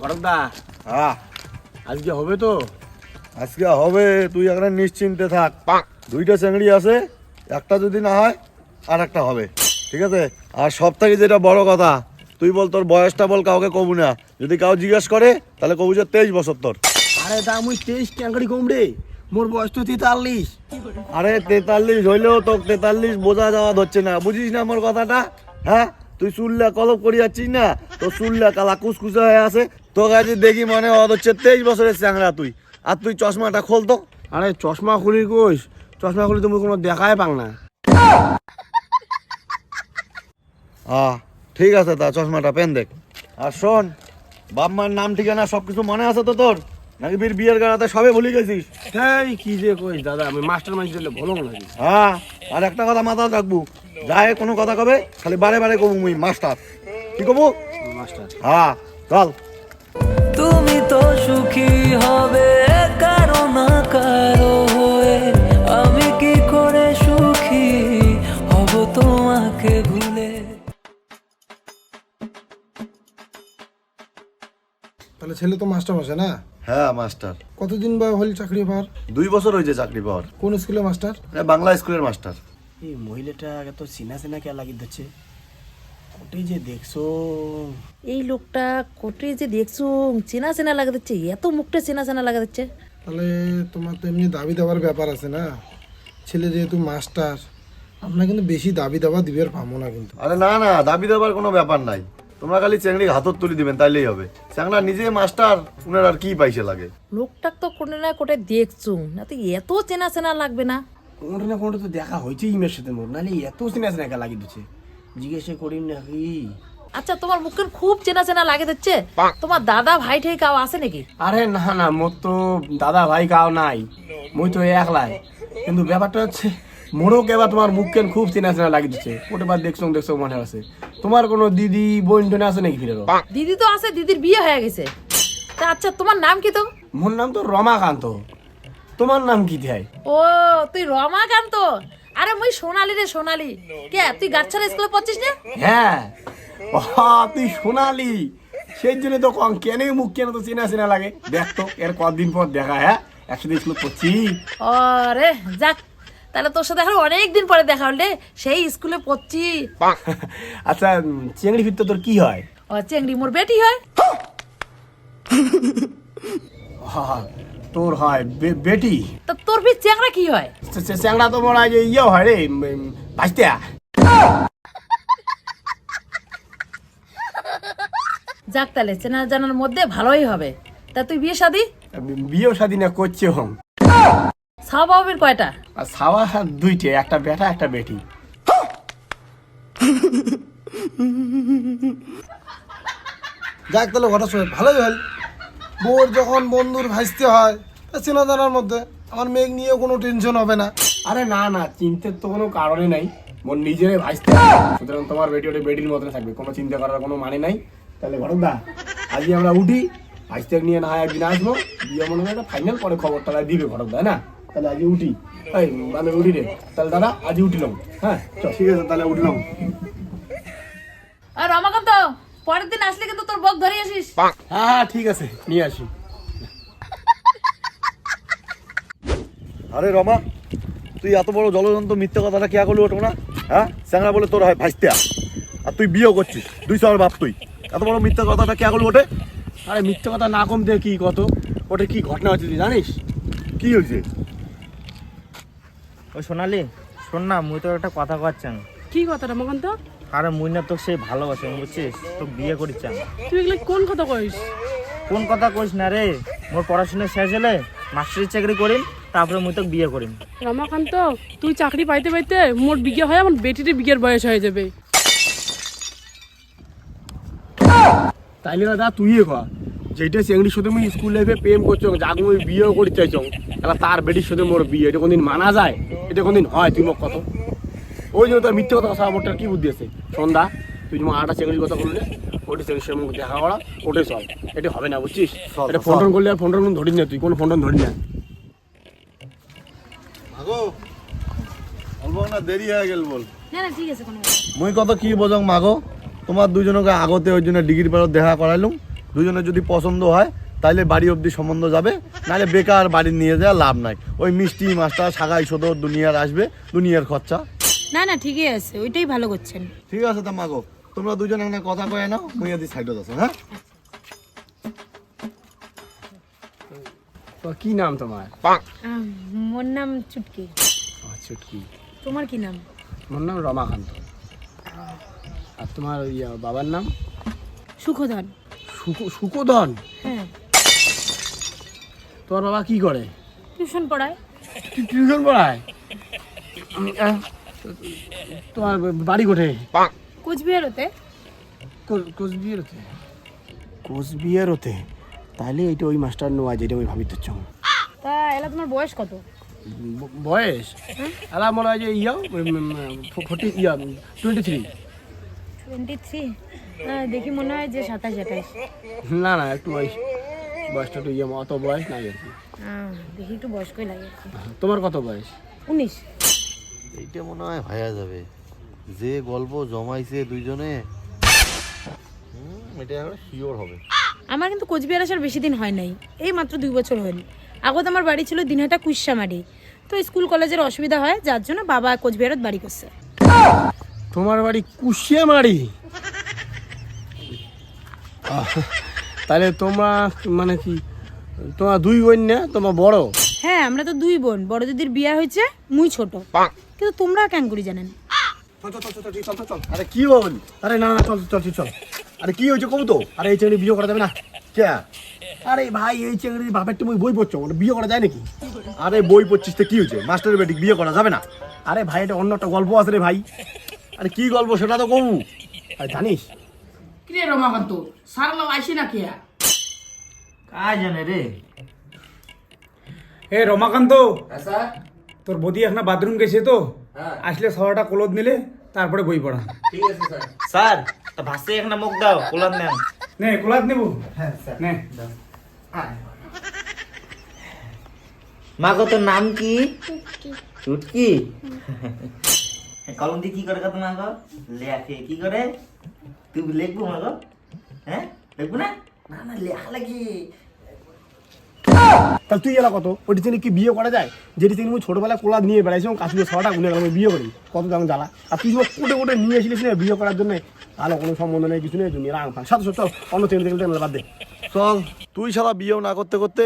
ঘটকদা হ্যাঁ। আজকে হবে তো? আজকে হবে তুই এখানে নিশ্চিন্তে থাক। দুইটা চিংড়ি আছে একটা যদি না হয় আর একটা হবে। ঠিক আছে? আর সব থেকে যেটা বড় কথা তুই বল তোর বয়সটা বল কাউকে কবু না। যদি কাউ জিজ্ঞেস করে তাহলে কবু যে তেইশ বছর তোর। আরে দা মুই তেইশ ট্যাঙ্কারি কম রে। মোর বয়স তো তেতাল্লিশ। আরে তেতাল্লিশ হইলেও তো তেতাল্লিশ বোঝা যাওয়া হচ্ছে না। বুঝিস না আমার কথাটা? হ্যাঁ? তুই চুল্লা কলপ করি যাচ্ছিস না তোর চুল্লা কালা কুচকুচা হয়ে আছে। তো কাজে দেখি মনে হওয়া হচ্ছে তেইশ বছরের চ্যাংরা তুই। আর তুই চশমাটা খোলতো আরে চশমা খুলি কইস? চশমা খুলি তুমি কোনো দেখাই পাং না। আহ ঠিক আছে তা চশমাটা পেন দেখ। আর শোন বাপ মার নাম ঠিকানা সব কিছু মনে আছে তো তোর? নাকি বীর বিয়ের গাড়াতে সবে ভুলে গেছিস? এই কি যে কইস দাদা আমি মাস্টার মাইন্ড দিলে ভালো নাকি হ্যাঁ আর একটা কথা মাথায় রাখব। যায় কোনো কথা কবে খালি বারে বারে কবু মুই মাস্টার। কি কবু? মাস্টার। হ্যাঁ চল। তুমি তো সুখী হবে কারও না কারও হয়ে। আমি কি করে সুখী হব তোমাকে ভুলে? তাহলে ছেলে তো মাস্টার মাসে না? হ্যাঁ মাস্টার। কতদিন বা হল চাকরি পাওয়ার? দুই বছর হয়েছে চাকরি পাওয়ার। কোন স্কুলে মাস্টার? বাংলা স্কুলের মাস্টার। এই মহিলাটা এত চিনা চিনা কে লাগি দিচ্ছে? কোটি যে দেখছ। এই লোকটা কোটে যে দেখছ চেনা চেনা লাগা দিচ্ছে এত মুখটা চেনা চেনা লাগা দিচ্ছে। তাহলে তোমার তো এমনি দাবি দেওয়ার ব্যাপার আছে না? ছেলে যেহেতু মাস্টার আমরা কিন্তু বেশি দাবি দাবা দিবের পাবো না কিন্তু। আরে না না দাবি দেওয়ার কোনো ব্যাপার নাই। তোমরা খালি চেংড়ি হাতত তুলি দিবেন তাইলেই হবে। চ্যাংড়া নিজে মাস্টার উনার আর কি পাইছে লাগে? লোকটা তো কোটে না কোটে দেখছ না তো এত চেনা চেনা লাগবে না। কোনটা না কোনটা তো দেখা হয়েছে ইমের সাথে মোর নাহলে এত চিনা চিনা কে লাগি দিচ্ছে। জিজ্ঞেস করিম নাকি? আচ্ছা তোমার মুখের খুব চেনা চেনা লাগে দিচ্ছে। তোমার দাদা ভাই ঠাই কাউ আছে নাকি? আরে না না মোর তো দাদা ভাই কাও নাই। মুই তো একলাই। কিন্তু ব্যাপারটা হচ্ছে মোরও কেবা তোমার মুখ কেন খুব চেনা চেনা লাগি দিচ্ছে। ওটা বার দেখছ দেখছ মনে আছে। তোমার কোনো দিদি বোন টোন আছে নাকি ফিরে দিদি তো আছে দিদির বিয়ে হয়ে গেছে। তা আচ্ছা তোমার নাম কি তো? মোর নাম তো রমাকান্ত। তোমার নাম কি দেয় ও তুই রমাকান্ত আরে মুই সোনালি রে সোনালি। কে তুই গাছছাড়া স্কুলে পড়ছিস না? হ্যাঁ। ও তুই সোনালি। সেই জন্য তো কম কেন মুখ কেন তো চেনা চেনা লাগে? দেখ তো এর কদিন পর দেখা হ্যাঁ? একসাথে স্কুলে পড়ছি। আরে যাক। তাহলে তোর সাথে এখন অনেক দিন পরে দেখা হল রে। সেই স্কুলে পড়ছি। আচ্ছা চিংড়ি ফিরতে তোর কি হয়? ও চেংড়ি মোর বেটি হয়। হা, তোর হয় বে- বেটি। তা তোর ফির চেংড়া কি হয়? চ্যাংড়া তো মনে হয় যে ইয়ে হয় রে ভাজতে যাক তাহলে চেনা জানার মধ্যে ভালোই হবে। তা তুই বিয়ে শাদি? বিয়েও না করছে হম স্বভাবের কয়টা? আর সাওয়া দুইটে একটা বেটা একটা বেটি। যাক তাহলে ঘটা শুনে ভালোই হল। বউর যখন বন্ধুর ভাসতে হয় তা চেনা জানার মধ্যে আমার মেঘ নিয়েও কোনো টেনশন হবে না। আরে না না চিন্তার তো কোনো কারণে নাই। মোর নিজেরে ভাজতে সুতরাং তোমার বেটি ওটা বেটির মতন থাকবে কোনো চিন্তা করার কোনো মানে নাই। তাহলে ঘটক দা আজকে আমরা উঠি ভাজতে নিয়ে না হয় একদিন আসব বিয়ে মনে হয় ফাইনাল পরে খবরটা দিবে ঘটক দা না? তাহলে আজকে উঠি। এই মানে উঠি রে। তাহলে দাদা আজকে উঠিলাম হ্যাঁ চল। ঠিক আছে তাহলে উঠলাম। আর রমাকান্ত পরের দিন আসলে কিন্তু তোর বক ধরে আসিস। হ্যাঁ হ্যাঁ ঠিক আছে নিয়ে আসি। আরে রমা তুই এত বড় জলজন্ত মিথ্যে কথাটা কেয়া করলি ওঠো না? হ্যাঁ? চ্যাংড়া বলে তোর হয় ভাইস্তে আর তুই বিয়েও করছিস দুই সবার বাপ তুই। এত বড় মিথ্যে কথাটা কেয়া করলি ওঠে? আরে মিথ্যে কথা না কম দিয়ে কি কত। ওটা কি ঘটনা হচ্ছে তুই জানিস? কি হয়েছে? ওই সোনালি শোন না মুই তো একটা কথা কচ্ছাং কি কথা রমাকান্ত আরে মুই না তোকে সেই ভালোবাসে বুঝছিস? তো বিয়ে করিচ্ছাং তুই এগুলো কোন কথা কইস? কোন কথা কইস না রে? মোর পড়াশোনা শেষ হলে মাস্টারি চাকরি করিম তারপরে মুই তোকে বিয়ে করিম। রমাকান্ত তুই চাকরি পাইতে পাইতে মোর বিয়ে হয় আমার বেটির বিয়ের বয়স হয়ে যাবে। তাইলে দাদা তুই কর যেটা চেংড়ির সাথে মুই স্কুল লাইফে প্রেম করছ যাকে মুই বিয়েও করতে চাইছো তাহলে তার বেটির সাথে মোর বিয়ে এটা কোনদিন মানা যায়? এটা কোনদিন হয়? তুই মোক কত? ওই জন্য তার মিথ্যে কথা কথা মোরটার কি বুদ্ধি আছে? সন্ধ্যা তুই যেমন আটা চেংড়ির কথা বললে ওটি সঙ্গে মুখ দেখা করা ওটাই সব এটা হবে না বুঝছিস? এটা ফোন টোন করলে আর ফোন টোন ধরিস না তুই কোনো ফোন টোন ধরিস না। মাগো অল্প না দেরি হয়ে গেল বল। না না ঠিক আছে কোনো মুই কত কি বোঝং মাগো তোমার দুজনকে আগতে ওই জন্য ডিগ্রি পারত দেখা করাইলুম। দুজনের যদি পছন্দ হয় তাইলে বাড়ি অবধি সম্বন্ধ যাবে নাহলে বেকার বাড়ি নিয়ে যাওয়া লাভ নাই। ওই মিষ্টি মাছটা সাগাই সদর দুনিয়ার আসবে দুনিয়ার খরচা। না না ঠিকই আছে ওইটাই ভালো করছেন। ঠিক আছে তা মাগো তোমরা দুজন একটা কথা কয়ে নাও মুই আদি সাইডত আছো হ্যাঁ? তো কি নাম তোমার? মোর নাম চুটকি। আচ্ছা কি তোমার কি নাম? মোর নাম রমাকান্ত আর তোমার ইয়া বাবার নাম? সুখধন সুকোদন হ্যাঁ। তোমার বাবা কি করে? টিউশন পড়ায়। টিউশন পড়ায়? তোমার বাড়ি কোঠে কোচবিহারতে। কো- কোচবিহার হতে কোচবিহার হতে তাহলে এইটা ওই মাস্টার নোয়া যেটা আমি ভাবি তো তা এলা তোমার বয়স কত? বয়স? আলা মনে হয় যে ইয়া ফোর্টি ইয়া টোয়েন্টি থ্রি টোয়েন্টি থ্রি দেখি মনে হয় যে সাতাশ আঠাশ। না না একটু বয়স। বয়সটা একটু ইয়ে অত বয়স নাই আর কি। দেখি একটু বয়স্কই লাগে। তোমার কত বয়স? উনিশ। এইটা মনে হয় ভাইয়া যাবে। যে গল্প জমাইছে দুইজনে হুম, এটা শিওর হবে। আমার কিন্তু কোচবিহার আসার বেশি দিন হয় নাই। এই মাত্র দুই বছর হয়নি আগত আমার বাড়ি ছিল দিনহাটা কুইসামারি। তো স্কুল কলেজের অসুবিধা হয় যার জন্য বাবা কোচবিহারত বাড়ি করছে। তোমার বাড়ি কুশিয়ে মারি তাহলে তোমরা মানে কি তোমার দুই বোন না তোমার বড়? হ্যাঁ আমরা তো দুই বোন। বড় দিদির বিয়ে হয়েছে মুই ছোট। কিন্তু তোমরা কেন করি জানেন আরে কি বল? আরে না না চল চল চল, চল। আরে কি হয়েছে কবু তো? আরে এই চেংড়ি বিয়ে করা যাবে না। কে? আরে ভাই এই চেংড়ি বাপের তুমি বই পড়ছো বিয়ে করা যায় নাকি? আরে বই পড়ছিস তো কি হয়েছে? মাস্টারের বেটি বিয়ে করা যাবে না? আরে ভাই এটা অন্য একটা গল্প আছে রে ভাই। আরে কি গল্প সেটা তো কমু আরে জানিস? কিরে রমাকান্ত সারলা আইসি না কে? কাজ জানে রে? এ রমাকান্ত। তোর বদি এখন বাথরুম গেছে তো? আসলে সবাটা কলদ নিলে তারপরে বই পড়া। স্যার। তা ভাসে একটা মুখ দাও কোলার নেন। নে কলাদ নেব? নে। মা গো তোর নাম কি? চুটকি। কলম দিয়ে কি করে কত মা গো? লেখে কি করে? তুই লিখব মা গো? হ্যাঁ লিখব না? না না লেখা লাগি। তাহলে তুই এলা কত? ওটি চিনি কি বিয়ে করা যায়? যেটি ছোটবেলায় কোলা নিয়ে বেড়াইছি এবং কাশ্মীর ছটা গুনে গেলাম বিয়ে করি কত দাম জ্বালা? আর তুই কুটে কুটে নিয়ে এসেছিলিস না বিয়ে করার জন্য? কোনো সম্বন্ধ নেই কিছু নেই তুমি রাং ফাং। সাথে সাথে চল অন্য চেঙ্গি চেঙ্গি বাদ দে। চল তুই সারা বিয়েও না করতে করতে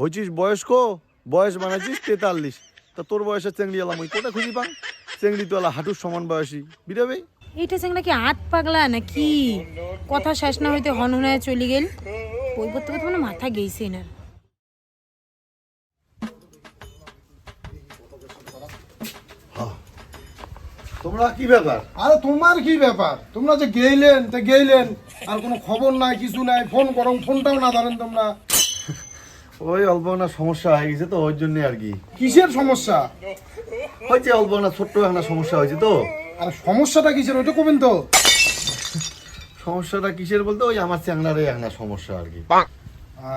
হয়েছিস বয়স্ক বয়স বানাইছিস তেতাল্লিশ। তা তোর বয়সের চেংড়ি এলাম ওই কোথায় খুঁজি পান চেংড়ি তো এলা হাঁটুর সমান বয়সী। বিরাবে এইটা চেংড়া কি হাত পাগলা নাকি কথা শেষ না হইতে হন হনায় চলে গেল। বই পড়তে পড়তে মানে মাথা গেইছে না তোমরা কি ব্যাপার? আরে তোমার কি ব্যাপার? তোমরা যে গেইলেন তা গেইলেন আর কোনো খবর নাই কিছু নাই ফোন করো ফোনটাও না ধরেন তোমরা। ওই অল্প না সমস্যা হয়ে গেছে তো ওই জন্য আর কি। কিসের সমস্যা? হয়েছে অল্প না ছোট্ট একটা সমস্যা হয়েছে তো। আর সমস্যাটা কিসের ওইটা কবেন তো? সমস্যাটা কিসের বলতে ওই আমার চ্যাংলারে একটা সমস্যা আর কি।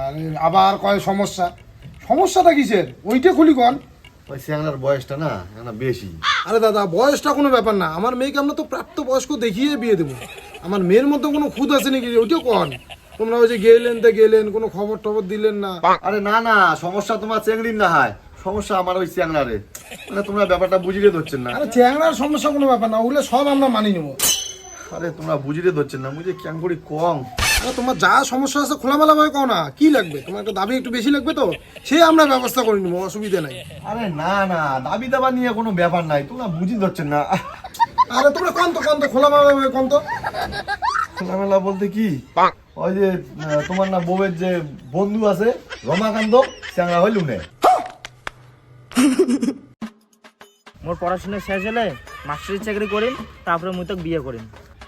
আরে আবার কয় সমস্যা? সমস্যাটা কিসের? ওইটা খুলি কন। ওই চ্যাংলার বয়সটা না একটা বেশি। আরে দাদা বয়সটা কোনো ব্যাপার না। আমার মেয়েকে আমরা তো প্রাপ্ত বয়স্ক দেখিয়ে বিয়ে দেবো। আমার মেয়ের মধ্যে কোনো খুদ আছে নাকি ওইটাও কন। তোমরা ওই যে গেলেন তা গেলেন কোনো খবর টবর দিলেন না। আরে না না সমস্যা তোমার চেংড়ির না হয়। সমস্যা আমার ওই চ্যাংলারে মানে তোমরা ব্যাপারটা বুঝিয়ে ধরছেন না। আরে চ্যাংড়ার সমস্যা কোনো ব্যাপার না ওগুলো সব আমরা মানি নেব। আরে তোমরা বুঝিয়ে ধরছেন না বুঝে ক্যাং করি কম। তোমার যা সমস্যা আছে খোলামেলা ভাবে কও না। কি লাগবে? তোমার একটা দাবি একটু বেশি লাগবে তো? সে আমরা ব্যবস্থা করে নেব অসুবিধা নাই। আরে না না দাবি দাবা নিয়ে কোনো ব্যাপার নাই। তোমরা বুঝি ধরছেন না। আরে তোমরা কন তো কন তো খোলামেলা ভাবে কন তো খোলামেলা বলতে কি? ওই যে তোমার না বউয়ের যে বন্ধু আছে রমাকান্ত চ্যাংরা হইল নে। মোর পড়াশোনা শেষ হলে মাস্টারের চাকরি করিম তারপরে মুই তোকে বিয়ে করিম।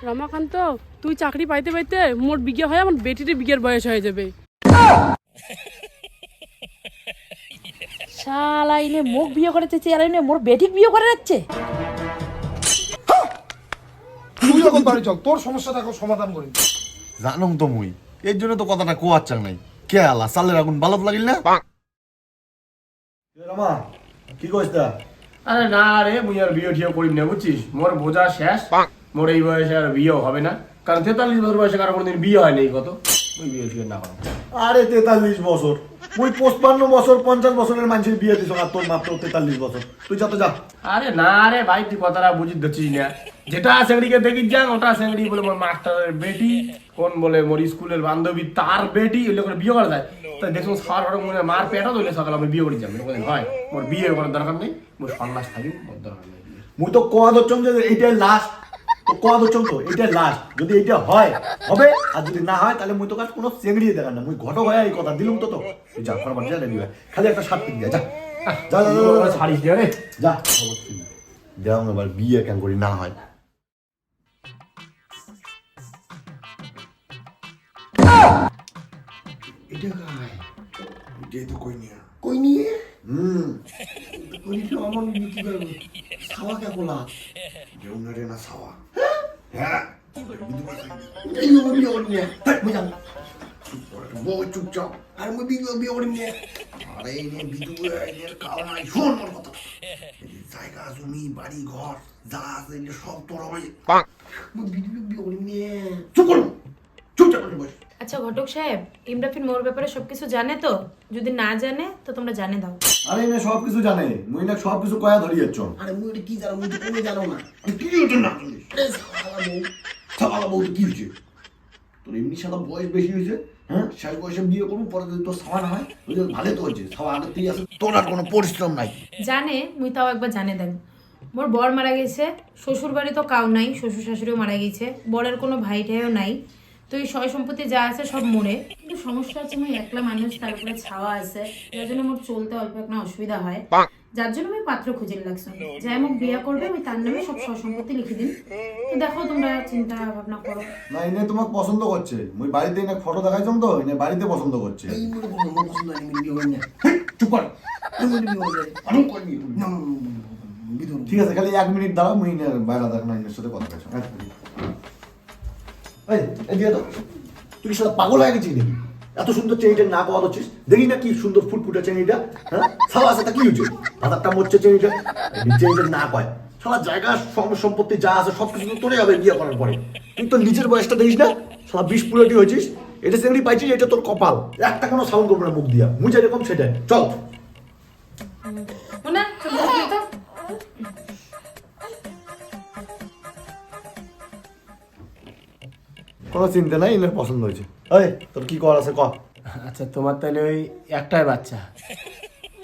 রমাকান্ত তুই চাকরি পাইতে পাইতে মোর বিয়ে হয় আমার বেটির বিয়ের বয়স হয়ে যাবে। শালা ইনে মুখ বিয়ে করে চাইছে আর ইনে মোর বেটিক বিয়ে করে যাচ্ছে তুই যখন বাড়ি চল তোর সমস্যাটা এখন সমাধান করি তো মুই। এর জন্য তো কথাটা কোয়ার চাং নাই। কে আলা সালের আগুন বালত লাগিল না? রমা কি তা? আরে না রে মুই আর বিয়ে ঠিয়ে করি না বুঝছিস? মোর বোঝা শেষ। মোর এই বয়সে আর বিয়েও হবে না। কারণ তেতাল্লিশ বছর বয়সে কারও কোনোদিন বিয়ে হয় নাই কত? মুই বিয়ে ফিয়ে না আরে তেতাল্লিশ বছর। মুই পঁচপান্ন বছর পঞ্চাশ বছরের মানুষের বিয়ে দিছ আর তোর মাত্র তেতাল্লিশ বছর। তুই যত যা। আরে না রে ভাই তুই কথাটা বুঝি দিচ্ছিস না। যেটা সেঙ্গড়িকে দেখি যান ওটা সেঙ্গড়ি বলে মোর মাস্টারের বেটি কোন বলে মোর স্কুলের বান্ধবী তার বেটি ওইগুলো করে বিয়ে করা যায়। তাই দেখুন সার ঘরে মনে মার পেটা ধরলে সকালে আমি বিয়ে করে যাব। হয়। মোর বিয়ে করার দরকার নেই মোর সন্ন্যাস থাকি মোর দরকার নেই। মুই তো কোয়া ধরছম যে এইটাই লাস্ট তো কোয়া ধরছম তো এইটাই লাস্ট যদি এইটা হয় হবে আর যদি না হয় তাহলে মুই তো কাজ কোনো চেংড়িয়ে দেখান না মুই ঘটক হয়ে এই কথা দিলুম তো তো যা ফরবার যা রেডি হয়। খালি একটা শার্ট পিন যা। যা যা যা, ছাড়িস দিয়ে রে। যা দেখ এবার বিয়ে কেন করি না হয়। এটা গায় এটা তো কই নিয়ে। কই নিয়ে? হুম। তো আমার বিয়ে কি করব খাওয়া কে বলা জৌনারে না খাওয়া হ্যাঁ এই আমার বিয়ে করি নিয়ে বুঝাম বউ চুপচাপ আর মুই বিয়ে বিয়ে করি নিয়ে আরে এই নে বিদু এর খাওয়া নাই শোন মোর কথা জায়গা জমি বাড়ি ঘর যা আছে সব তোর হবে মুই বিয়ে বিয়ে করি নিয়ে চুপ করো চুপচাপ বস আচ্ছা ঘটক সাহেব ইমরাফিন মোর ব্যাপারে সবকিছু জানে তো? যদি না জানে তো তোমরা জানে দাও। আরে এনে সব কিছু জানে। মুই না সব কিছু কয়া ধরিয়েছ আরে মুই কি জানো? মুই তো কোনো জানো না। কি হচ্ছে না আরে শালা বউ। কি হয়েছে তোর এমনি সাদা বয়স বেশি হয়েছে হ্যাঁ? শেষ বয়সে বিয়ে করব পরে যদি তোর সাবা হয় ওই যে ভালো তো হচ্ছে। সাবা আগে তুই আছে তোর আর কোনো পরিশ্রম নাই। জানে মুই তাও একবার জানে দেন। মোর বর মারা গেছে শ্বশুর বাড়ি তো কাউ নাই শ্বশুর শাশুড়িও মারা গেছে বরের কোনো ভাই ঠাইও নাই। তো এই সয় সম্পত্তি যা আছে সব মরে কিন্তু সমস্যা হচ্ছে আমি একলা মানুষ তার উপরে ছাওয়া আছে যার জন্য মোর চলতে অল্প একটা অসুবিধা হয় যার জন্য আমি পাত্র খুঁজে লাগছি যাই মোক বিয়ে করবে আমি তার নামে সব সয় সম্পত্তি লিখে দিন তো দেখো তোমরা চিন্তা ভাবনা করো না এনে তোমাকে পছন্দ করছে মুই বাড়িতে এনে ফটো দেখাইছম তো এনে বাড়িতে পছন্দ করছে এই মনে মোর পছন্দ নাই মুই বিয়ে করি না চুপ কর আমি বিয়ে করি আমি কই বিয়ে করি না ঠিক আছে খালি এক মিনিট দাঁড়া মুই এনে বাইরে দেখ না এনের সাথে কথা বলছো এক মিনিট তুই কি পাগল হয়ে গেছিস নাকি এত সুন্দর চেনিটা না পাওয়া হচ্ছিস দেখি না কি সুন্দর ফুটফুটে চেনিটা হ্যাঁ? সারা আছে কি হচ্ছে ভাতারটা মরছে চেনিটা। চেনিটা না পায়। সারা জায়গা, সম সম্পত্তি যা আছে সব কিছু তোরে যাবে বিয়ে করার পরে। তুই নিজের বয়সটা দেখিস না? সারা বিষ পুরোটি হয়েছিস। এটা চেংড়ি পাইছিস, এটা তোর কপাল। একটা কোনো সাউন্ড করবে না মুখ দিয়া। মুই যেরকম সেটাই। চল। কোনো চিন্তা নাই এনার পছন্দ হয়েছে। এই তোর কি কর আছে ক। আচ্ছা তোমার তাহলে ওই একটাই বাচ্চা।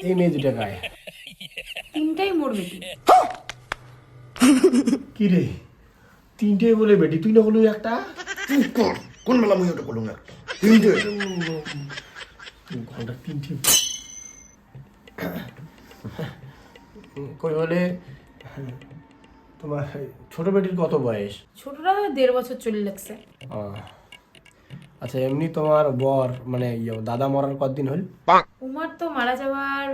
এই মেয়ে দুটা গায়ে। তিনটাই মোর বেটি কি রে? তিনটে বলে বেটি তুই না হলো একটা? চুপ কর কোন বেলা মুই ওটা করলাম একটা? তিনটে। ঘণ্টা তিনটে কই বলে? তোমার ছোট বেটির কত বয়স? ছোটরা দেড় বছর চলে লাগছে আচ্ছা এমনি তোমার বর মানে ইয়ে, দাদা মরার কতদিন হল? উমার তো মারা যাওয়ার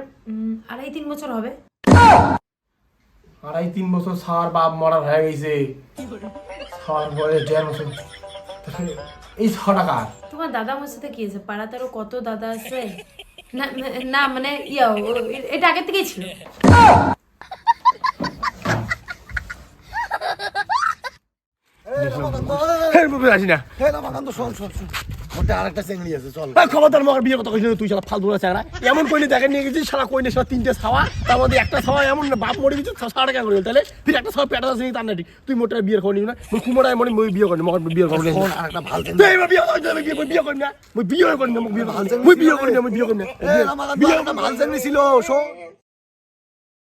আড়াই তিন বছর হবে। আড়াই তিন বছর সার বাপ মরার হয়ে গেছে। সার বয়স দেড় বছর। এই ছ টাকা তোমার দাদা আমার সাথে কি আছে পাড়াতে আরও কত দাদা আছে? না না মানে ইয়া এটা আগের থেকেই ছিল। আসি না না আরেকটা চেংড়ি আছে চল খবরদার, মগার বিয়ে কথা কইছিস তুই শালা ফালতু না এমন কইলে দেখে নিয়ে গেছিস শালা কইলে শালা তিনটে ছাওয়া, তার মধ্যে একটা ছাওয়া এমন না, বাপ মরে গেছে, ছাওয়া টাকা করে তাহলে ফির একটা ছাওয়া পেটা আছে, তার নাটি। তুই মোটা বিয়ের খবর নিবি না, মুই কুমড়ায় মনে মুই বিয়ে করি মগার খবর শোন আরেকটা ভালো তুই এবার বিয়ে করি না বিয়ে বিয়ে করি না মুই বিয়ে করি না মুই বিয়ে মুই বিয়ে করি না মুই বিয়ে করি না বিয়ে ভালো চেংড়ি ছিল শোন।